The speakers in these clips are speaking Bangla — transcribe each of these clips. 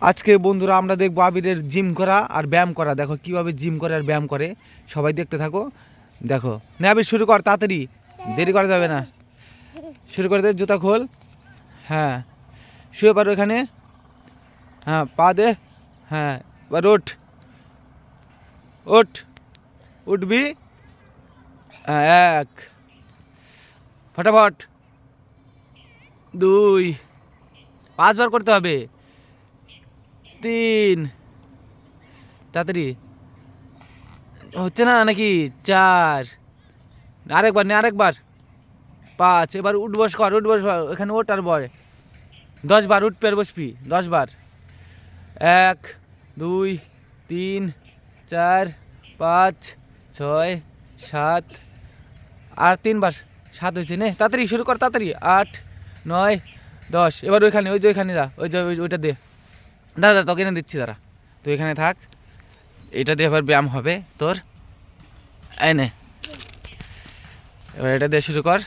আজকে বন্ধুরা আমরা দেখব আবিরের জিম করা আর ব্যায়াম করা। দেখো কীভাবে জিম করে আর ব্যায়াম করে। সবাই দেখতে থাকো। দেখো। না আবির, শুরু কর তাড়াতাড়ি। দেরি করা যাবে না। শুরু করে দে, জুতা খোল। হ্যাঁ। শুয়ে পারো এখানে হ্যাঁ পা দে। হ্যাঁ এবার ওঠ। ওঠ। উঠবি। হ্যাঁ এক। ফটাফট। দুই। পাঁচবার করতে হবে। তিন। তাড়াতাড়ি। হচ্ছে না নাকি? চার। আরেকবার নে, আরেকবার। পাঁচ, এবার উঠ বস কর, উঠ বস। এখানে ওঠ আর বয়। দশ বার উঠ পের বসবি, দশ বার। এক, দুই, তিন, চার, পাঁচ, ছয়, সাত, আর তিনবার সাত হয়েছে নে, তাড়াতাড়ি শুরু কর, তাড়াতাড়ি। আট, নয়, দশ। এবার ওইখানে, ওই যে ওইখানে যা, ওই যে ওই- ওইটা দে। দাদা, তোকে এনে দিচ্ছি, দাঁড়া। তুই এখানে থাক। এটা দিয়ে এবার ব্যায়াম হবে তোর। এই নে। এবার এটা দিয়ে শুরু কর।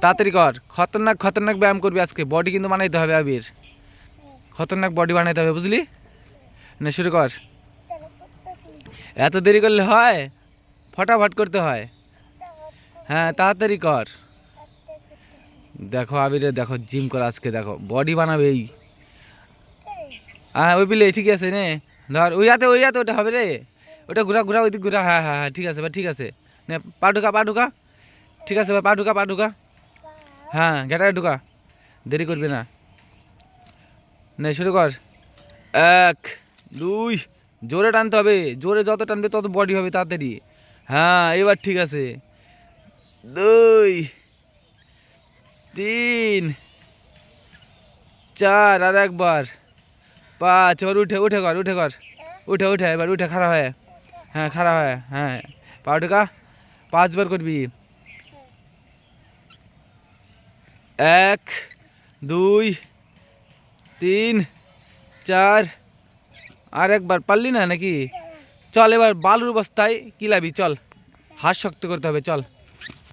তাড়াতাড়ি কর। খতরনাক খতরনাক ব্যায়াম করবি আজকে। বডি কিন্তু বানাইতে হবে আবির। খতরনাক বডি বানাইতে হবে, বুঝলি? না, শুরু কর। এত দেরি করলে হয়? ফটাফট করতে হয়। হ্যাঁ তাড়াতাড়ি কর। দেখো আবিরে, দেখো জিম কর আজকে, দেখো। বডি বানাবে এই। হ্যাঁ ওই বিলে ঠিক আছে নে। ধর, ওই হাতে ওই হাতে ওটা হবে রে। ওটা ঘুরা ঘুরা, ওই দিক ঘুরা। হ্যাঁ হ্যাঁ হ্যাঁ ঠিক আছে বা ঠিক আছে। নে, পা ঢুকা পা ঢুকা। ঠিক আছে বা পা ঢুকা পা ঢুকা। হ্যাঁ গেটারে ঢুকা। দেরি করবি না। নে, শুরু কর। এক, দুই, জোরে টানতে হবে। জোরে যত টানবে তত বডি হবে তাড়াতাড়ি। হ্যাঁ এবার ঠিক আছে। দুই, তিন, চার, আর একবার। পাঁচ, এবার উঠে উঠে কর উঠে কর। উঠে উঠে, এবার উঠে খারাপ হয়। হ্যাঁ খারাপ হয় হ্যাঁ। পা ঢোকা পাঁচবার করবি। এক, দুই, তিন, চার। আর একবার পারলি না নাকি? চল এবার বালুর বস্তায় কিলাবি, চল। হাত শক্ত করতে হবে, চল।